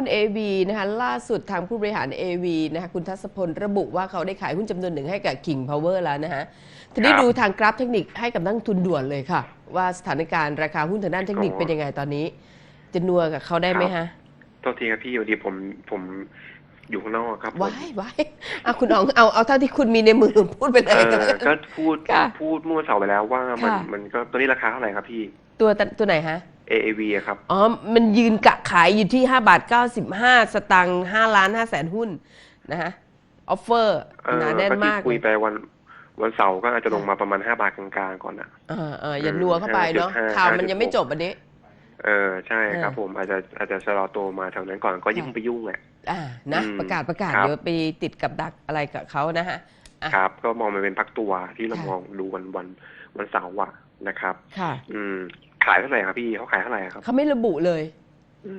หุ้น AV นะคะล่าสุดทางผู้บริหาร AV นะคะคุณทัศพลระบุว่าเขาได้ขายหุ้นจำนวนหนึ่งให้กับ King Power แล้วนะฮะทีนี้ครับดูทางกราฟเทคนิคให้กับนักลงทุนด่วนเลยค่ะ ว่าสถานการณ์ราคาหุ้นทางด้านเทคนิคอ๋อเป็นยังไงตอนนี้ จะนัวกับเขาได้ไหมครัฮะบโทษทีครับพี่อยู่ดีผมผมอยู่ข้างนอกครับผมว้ายว้ายเอาคุณอ๋องเอาเอาเท่าที่คุณมีในมือพูดไปเลเอยอกันแล้วก็กันพูดค่ะพูดเมื่อวันเสาร์ไปแล้วว่ามันค่ะมันก็ตัวนี้ราคาเท่าไหร่ครับพี่ ตัวตัตัวไหนฮะ AAV อะครับ อ๋อ มันยืนกะขายอยู่ที่ 5 บาท 95 สตางค์5ล้าน5แสนหุ้นนะฮะ ออฟเฟอร์เออหนาแน่นก็ที่มากคุยเลยไปวันวันเสาร์ก็อาจจะลงมาประมาณห้าบาทกลางๆก่อนอะเออเอออย่านัวเข้าไปเนาะ 5.5 ข่าวมันยังไม่จบอันนี้ เออใช่ครับเออผมอาจจะอาจจะชะลอตัวมาแถวนั้นก่อนก็ยิ่งค่ะไปยุ่งแหละ อ่า นะ อืมประกาศประกาศ ครับ เดี๋ยวไปติดกับดักอะไรกับเขานะฮะ อะ ครับ ก็มองมันเป็นพักตัวที่เราค่ะมองดูวันวันวันเสาร์อะนะครับ ค่ะ อืม ขายเท่าไหร่ครับพี่เขาขายเท่าไหร่ครับเขาไม่ระบุเลย อื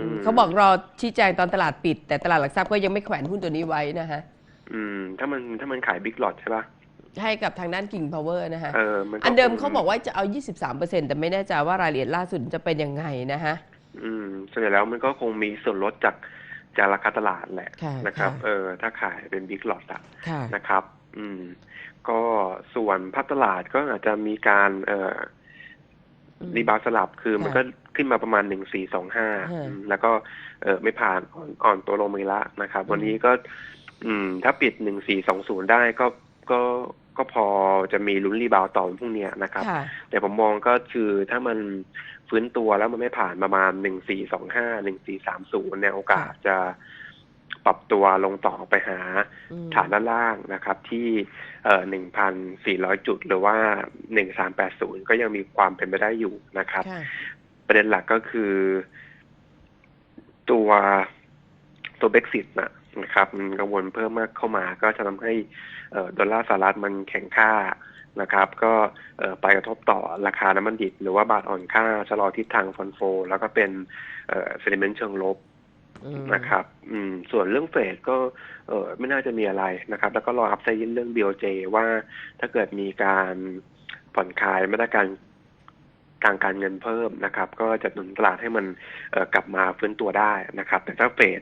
มเขาบอกรอชี้แจงตอนตลาดปิด แต่ตลาดหลักทรัพย์ก็ยังไม่แขวนหุ้นตัวนี้ไว้นะฮะ อืม ถ้ามันถ้ามันขายบิ๊กหลอดใช่ป่ะให้กับทางด้าน King Power นะฮะ เออมันก็อันเดิมคงเขาบอกว่าจะเอา 23%แต่ไม่แน่ใจว่ารายละเอียดล่าสุดจะเป็นยังไงนะฮะ อืมส่วนใหญ่แล้วมันก็คงมีส่วนลดจากจากราคาตลาดแหละค่ะนะครับ ค่ะ เออ ถ้าขายเป็นบิ๊กหลอดอะ ค่ะ นะครับ อืม ก็ส่วนภาพตลาดก็อาจจะมีการเอ่ออืม รีบาวด์สลับคือมันค่ะก็ขึ้นมาประมาณหนึ่งสี่สองห้าค่ะแล้วก็เออไม่ผ่านอ่อนอ่อนตัวลงมาอีกละนะครับอืมวันนี้ก็ อืม ถ้าปิดหนึ่งสี่สองศูนย์ได้ก็ก็ก็พอจะมีลุ้นรีบาวด์ต่อพรุ่งเนี้ยนะครับค่ะแต่ผมมองก็คือถ้ามันฟื้นตัวแล้วมันไม่ผ่านประมาณหนึ่งสี่สองห้าหนึ่งสี่สามศูนย์เนี่ยโอกาสจะ ปรับตัวลงต่อไปหาอืมฐานด้านล่างนะครับ ที่เอ่อหนึ่งพันสี่ร้อยจุด หรือว่าหนึ่งสามแปดศูนย์ก็ยังมีความเป็นไปได้อยู่นะครับค่ะประเด็นหลักก็คือ ตัวตัวเบ x ซิตนะนะครับมันกังวลเพิ่มมากเข้ามา ก็จะทำให้เอ่อดอลลาร์สหรัฐมันแข็งค่านะครับ ก็เอ่อไปกระทบต่อราคาน้ำมันดิบหรือว่าบาทอ่อนค่าชะลอทิศทางฟันโฟ แล้วก็เป็นเอ่อเซนิเมนต์เชิงลบอืม นะครับ อืม ส่วนเรื่องเฟดก็ เออไม่น่าจะมีอะไรนะครับ แล้วก็รออัพไซด์เรื่อง BOJ ว่าถ้าเกิดมีการผ่อนคลายมาตรการทางการเงินเพิ่มนะครับ ก็จะหนุนตลาดให้มันเออกลับมาฟื้นตัวได้นะครับ แต่ถ้าเฟด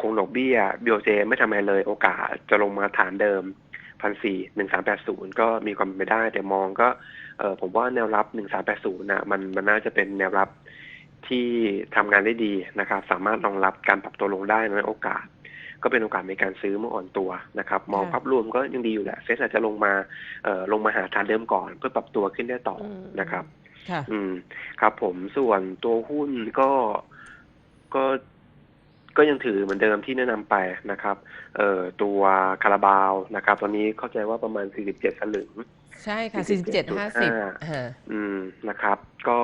คงดอกเบี้ย BOJ ไม่ทำอะไรเลย โอกาสจะลงมาฐานเดิมพันสี่หนึ่งสามแปดศูนย์ก็มีความเป็นไปได้ แต่มองก็ เออผมว่าแนวรับหนึ่งสามแปดศูนย์นะมันมันน่าจะเป็นแนวรับ ที่ทำงานได้ดีนะครับ สามารถรองรับการปรับตัวลงได้ในโอกาส ก็เป็นโอกาสในการซื้อเมื่ออ่อนตัวนะครับ มองค่ะภาพรวมก็ยังดีอยู่แหละเซ็ตอาจจะลงมาเอ่อลงมาหาฐานเดิมก่อน เพื่อปรับตัวขึ้นได้ต่ออมนะครับค่ะอืมครับ ผมส่วนตัวหุ้นก็ก็ก็ยังถือเหมือนเดิมที่แนะนำไปนะครับ เอ่อตัวคาราบาวนะครับ ตอนนี้เข้าใจว่าประมาณ 47สลึง ใช่ค่ะ 47 50 47.5ฮะอืมนะครับ ก็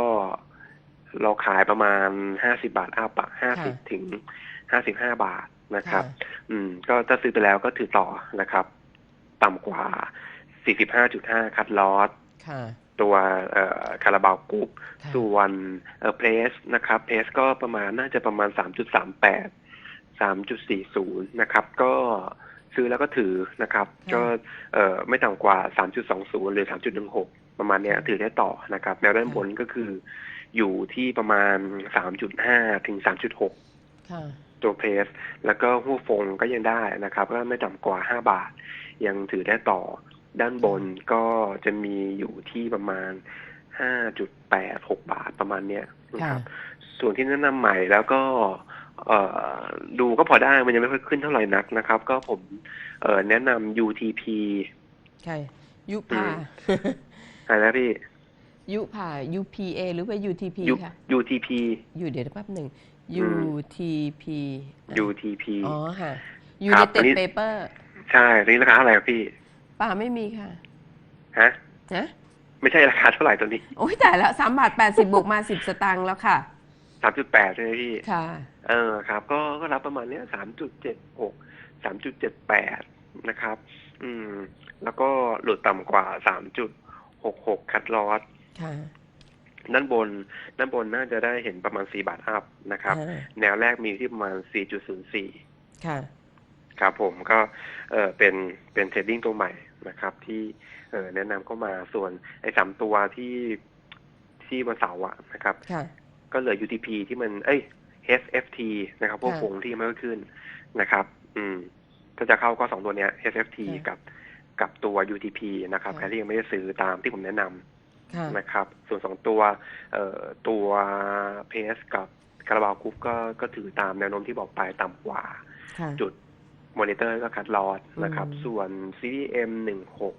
เราขายประมาณ50บาทอัพอะ50ถึง55บาทนะครับ อืม ก็ถ้าซื้อไปแล้วก็ถือต่อนะครับ ต่ำกว่า45.5คัดลอสค่ะตัวเอ่อคาราบาวกรุ๊ปค่ะส่วนเอ่อเพรสนะครับเพรสก็ประมาณน่าจะประมาณ3.38 3.40นะครับ ก็ซื้อแล้วก็ถือนะครับ ก็เอ่อไม่ต่ำกว่า3.20หรือ3.16ประมาณเนี้ยถือได้ต่อนะครับ แนวด้านบนก็คือ อยู่ที่ประมาณ 3.5 ถึง 3.6ค่ะตัวเพรสแล้วก็หุ้ฟงก็ยังได้นะครับ ก็ไม่ต่ำกว่า 5 บาท ยังถือได้ต่อด้านบนก็จะมีอยู่ที่ประมาณ 5.86 บาทประมาณเนี้ยนะคค่ะรับ ส่วนที่แนะนำใหม่แล้วก็เอ่อดูก็พอได้มันยังไม่ค่อยขึ้นเท่าไหร่นักนะครับ ก็ผมเอ่อแนะนำ UTP ใช่ยุพาอะไรนะพี่ ยุพา UPA หรือว่า UTP U- ค่ะ UTP อยู่เดี๋ยวแป๊บหนึ่ง อืม UTP อะ UTP อ๋อค่ะ ครับอั United นนี้ Paper ใช่นี่ราคาเท่าไหร่ครับพี่ป่าไม่มีค่ะฮะนะไม่ใช่ราคาเท่าไหร่ตัวนี้โอ้ยแต่แล้วสามบาทแปดสิบบวกมาสิบสตางค์แล้วค่ะ3.8ใช่ไหมพี่ ค่ะ เออครับก็ก็รับประมาณเนี้ยสามจุดเจ็ดหกสามจุดเจ็ดแปดนะครับ อืม แล้วก็หลุดต่ำกว่าสามจุดหกหกคัดลอส ค่ะด้านบนด้านบนน่าจะได้เห็นประมาณสี่บาทอัพนะครับอ่าแนวแรกมีที่ประมาณสี่จุดศูนย์สี่ค่ะ ครับผมก็เออเป็นเป็นเทรดดิ้งตัวใหม่นะครับ ที่เออแนะนำเข้ามาส่วนไอ้สามตัวที่ที่วันเสาร์อะนะครับค่ะก็เหลือ UTP ที่มัน เอ้ย SFT นะครับ พวกค่ะคงที่ไม่ขึ้นนะครับ อืมถ้าจะเข้าก็สองตัวเนี้ย SFT ค่ะกับกับตัว UTP นะครับค่ะใครที่ยังไม่ได้ซื้อตามที่ผมแนะนำค่ะ นะครับ ส่วนสองตัวเอ่อตัวเพสกับคาราบาวกรุ๊ปก็ก็ถือตามแนวโน้มที่บอกไปต่ำกว่าค่ะจุดมอนิเตอร์ก็คัดลอดนะครับอืมส่วน CDM หนึ่งหก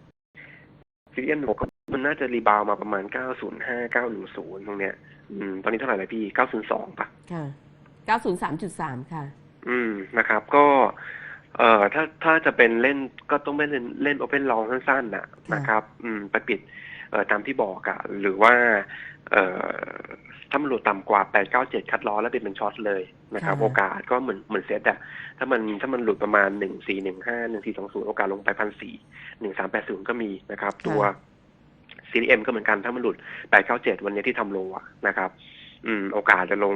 CDM หนึ่งหกมันน่าจะรีบาวมาประมาณ905 910ตรงเนี้ยอืมตอนนี้เท่าไหร่แล้วพี่902ป่ะค่ะ903.3ค่ะ อืมนะครับ ก็เอ่อถ้าถ้าจะเป็นเล่นก็ต้องไม่เล่นเล่นโอเพนลองสั้นๆน่ะค่ะนะครับ อืมไปปิดเอ่อ ตามที่บอกอะหรือว่าเอ่อถ้ามันหลุดต่ำกว่า 897 คัดล้อแล้วปิดเป็นช็อตเลยนะครับ โอกาสก็เหมือนเหมือนเซตอะถ้ามันถ้ามันหลุดประมาณ 1415 1420 โอกาสลงไป1,400 1380 ก็มีนะครับ ตัว CDM ก็เหมือนกันถ้ามันหลุด 897 วันนี้ที่ทำโลอะนะครับ อืม โอกาสจะลง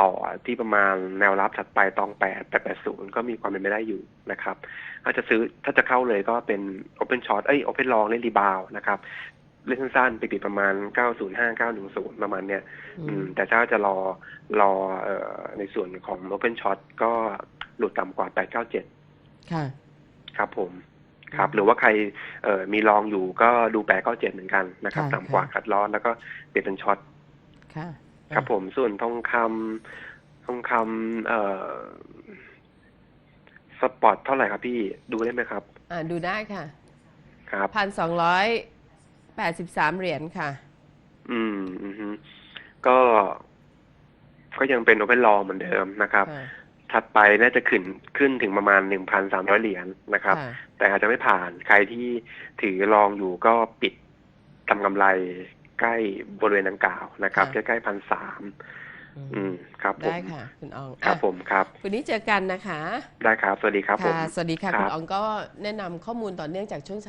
ต่อที่ประมาณแนวรับถัดไปตองแปดแปดแปดศูนย์ก็มีความเป็นไปได้อยู่นะครับ ถ้าจะซื้อถ้าจะเข้าเลยก็เป็น Open Short เอ้ย Open Long เล่นรีบาวนะครับ เล่นสั้นๆไปปิดประมาณ 905 910 ประมาณเนี้ยอือืมมแต่ถ้าจะรอรอเอ่อในส่วนของ Open Short ก็หลุดต่ำกว่า 897 ค่ะ ครับผม ครับอืมหรือว่าใครเอ่อมีลองอยู่ก็ดู 897 เหมือนกันนะครับ ค่ะ ต่ำกว่าค่ะคัดลอสแล้วก็เปลี่ยนเป็นช็อต ค่ะครับผมส่วนทองคำทองคำเอ่อสปอร์ตเท่าไหร่ครับพี่ดูได้ไหมครับ อ่าดูได้ค่ะครับ พันสองร้อย แปดสิบสามเหรียญค่ะ อืมอือฮึก็ ก็ยังเป็นโอเ n นลองเหมือนเดิมนะครับค่ะถัดไปน่าจะขึ้นขึ้นถึงประมาณหนึ่งพันสามร้อยเหรียญนะครับค่ะแต่อาจจะไม่ผ่านใครที่ถือลองอยู่ก็ปิดทำกำไรใกล้บริเวณดังกล่าวนะครับ ใกล้ๆพันสามอืมครับผมได้ค่ะคุณอองครับอะผมครับวันนี้เจอกันนะคะ ได้ครับ สวัสดีครับผมค่ะสวัสดีค่ะครับคุณอองก็แนะนำข้อมูลต่อเนื่องจากช่วงเช้า